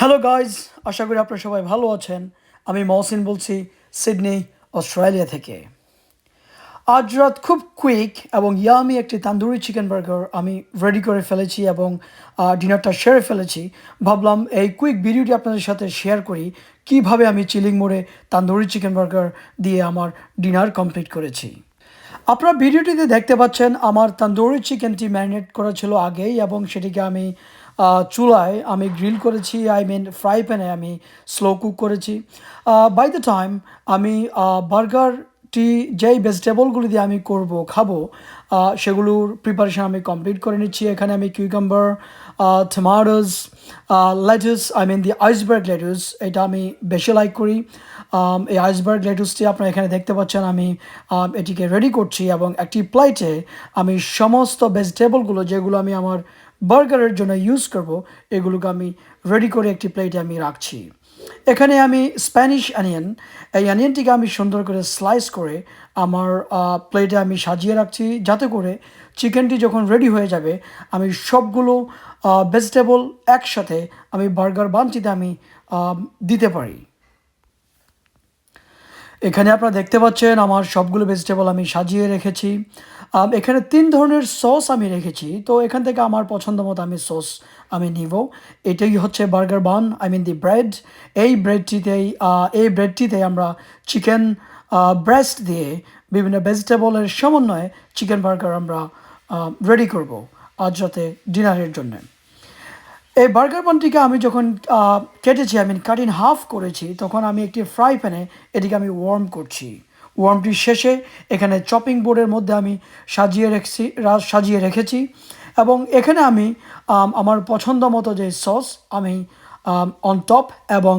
Hello guys আশা করি আপনারা সবাই ভালো আছেন। আমি মহসিন বলছি সিডনি, অস্ট্রেলিয়া থেকে। আজ রাত খুব কুইক এবং ইয়ামি একটি তান্দুরি চিকেন বার্গার আমি রেডি করে ফেলেছি এবং ডিনারটা সেরে ফেলেছি। ভাবলাম এই কুইক ভিডিওটি আপনাদের সাথে শেয়ার করি, কীভাবে আমি চিলিং মোড়ে তান্দুরি চিকেন বার্গার দিয়ে আমার ডিনার কমপ্লিট করেছি। আপনারা ভিডিওটিতে দেখতে পাচ্ছেন, আমার তান্দুরি চিকেনটি ম্যারিনেট করা ছিল আগেই এবং সেটিকে আমি চুলায় আমি গ্রিল করেছি আই মিন ফ্রাই প্যানে আমি স্লো কুক করেছি। বাই দ্য টাইম আমি বার্গারটি যেই ভেজিটেবলগুলি দিয়ে আমি করব, খাব সেগুলোর প্রিপারেশন আমি কমপ্লিট করে নিচ্ছি। এখানে আমি cucumber tomatoes lettuce I mean the iceberg lettuce এটা আমি বেশি লাইক করি। এই আইসবার্গ লেটুসটি আপনারা এখানে দেখতে পাচ্ছেন, আমি এটিকে রেডি করছি এবং একটি প্লেটে আমি সমস্ত ভেজিটেবলগুলো যেগুলো আমি আমার বার্গারের জন্য ইউজ করব, এগুলোকে আমি রেডি করে একটি প্লেটে আমি রাখছি। এখানে আমি স্প্যানিশ অনিয়ন এই অনিয়নটিকে আমি সুন্দর করে স্লাইস করে আমার প্লেটে আমি সাজিয়ে রাখছি, যাতে করে চিকেনটি যখন রেডি হয়ে যাবে, আমি সবগুলো ভেজিটেবল একসাথে আমি বার্গার বানটিতে আমি দিতে পারি। এখানে আপনারা দেখতে পাচ্ছেন আমার সবগুলো ভেজিটেবল আমি সাজিয়ে রেখেছি। এখানে তিন ধরনের সস আমি রেখেছি। তো এখান থেকে আমার পছন্দ মতো আমি সস আমি নিব। এটাই হচ্ছে burger bun I mean the bread এই ব্রেডটিতেই এই ব্রেডটিতে আমরা চিকেন ব্রেস্ট দিয়ে বিভিন্ন ভেজিটেবলের সমন্বয়ে চিকেন বার্গার আমরা রেডি করব আজ রাতে ডিনারের জন্য। এই বার্গার বানটিকে আমি যখন কেটেছি I mean cut in half করেছি, তখন আমি একটি ফ্রাই প্যানে এটিকে আমি ওয়ার্ম করছি। ওয়ার্মটির শেষে এখানে চপিং বোর্ডের মধ্যে আমি সাজিয়ে রেখেছি সাজিয়ে রেখেছি এবং এখানে আমি আমার পছন্দ মতো যে সস আমি অন টপ এবং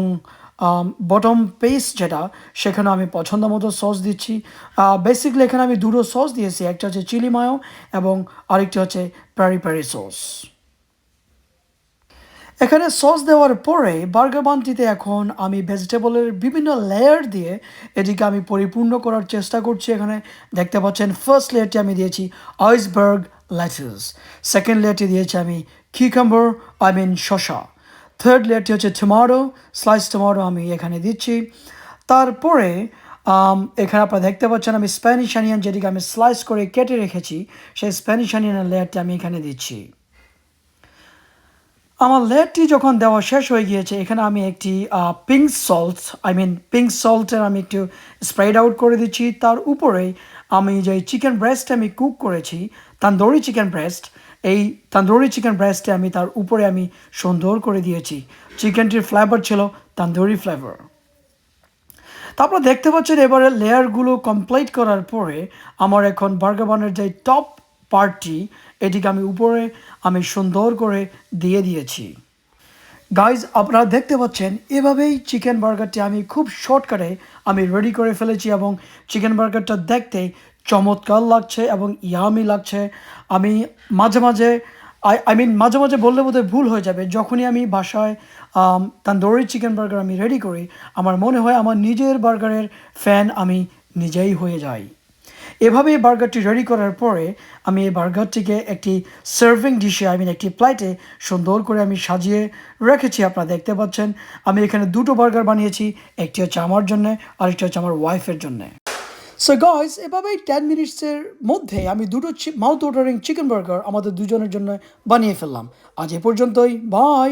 বটম পেস যেটা, সেখানে আমি পছন্দ মতো সস দিচ্ছি। বেসিকলি এখানে আমি দুটো সস দিয়েছি, একটা হচ্ছে চিলি মায়ো এবং আরেকটি হচ্ছে প্যারি প্যারি সস এখানে সস দেওয়ার পরে বার্গার বানটিতে এখন আমি ভেজিটেবলের বিভিন্ন লেয়ার দিয়ে এটিকে আমি পরিপূর্ণ করার চেষ্টা করছি। এখানে দেখতে পাচ্ছেন ফার্স্ট লেয়ারটি আমি দিয়েছি আইসবার্গ লেটাস সেকেন্ড লেয়ারটি দিয়েছি আমি কিকাম্বার আই মিন শশা থার্ড লেয়ারটি হচ্ছে টমেটো স্লাইস টমেটো আমি এখানে দিচ্ছি। তারপরে এখানে আপনারা দেখতে পাচ্ছেন আমি স্প্যানিশ অনিয়ন যেটিকে আমি স্লাইস করে কেটে রেখেছি, সেই স্প্যানিশ অনিয়নের লেয়ারটি আমি এখানে দিচ্ছি। আমার লেয়ারটি যখন দেওয়া শেষ হয়ে গিয়েছে, এখানে আমি একটি pink salt I mean pink সল্টের আমি একটু স্প্রেড আউট করে দিচ্ছি। তার উপরে আমি যে চিকেন ব্রেস্ট আমি কুক করেছি তান্দুরি চিকেন ব্রেস্ট এই তান্দুরি চিকেন ব্রেস্টে আমি তার উপরে আমি সুন্দর করে দিয়েছি। চিকেনটির ফ্লেভার ছিল তান্দুরি ফ্লেভার তারপর দেখতে পাচ্ছেন এবারে লেয়ারগুলো কমপ্লিট করার পরে আমার এখন বার্গার বানের যে টপ পার্টটি এটিকে আমি উপরে, আমি সুন্দর করে দিয়ে দিয়েছি। গাইজ আপনারা দেখতে পাচ্ছেন, এভাবেই চিকেন বার্গারটি আমি খুব শর্টকাটে আমি রেডি করে ফেলেছি এবং চিকেন বার্গারটা দেখতে চমৎকার লাগছে এবং ইয়ামি লাগছে। আমি মাঝে মাঝে আই আই মিন মাঝে মাঝে বললে বোধহয় ভুল হয়ে যাবে। যখনই আমি বাসায় তান্দুরি চিকেন বার্গার আমি রেডি করি, আমার মনে হয় আমার নিজের বার্গারের ফ্যান আমি নিজেই হয়ে যাই। এভাবে এই বার্গারটি রেডি করার পরে আমি এই বার্গারটিকে একটি সার্ভিং ডিশে আই মিন একটি প্লেটে সুন্দর করে আমি সাজিয়ে রেখেছি। আপনারা দেখতে পাচ্ছেন, আমি এখানে দুটো বার্গার বানিয়েছি, একটি হচ্ছে আমার জন্য, আরেকটি হচ্ছে আমার ওয়াইফের জন্য। সো গাইস এভাবেই টেন মিনিটসের মধ্যে আমি দুটো মাউথ ওয়াটারিং চিকেন বার্গার আমাদের দুজনের জন্য বানিয়ে ফেললাম। আজ এ পর্যন্তই বাই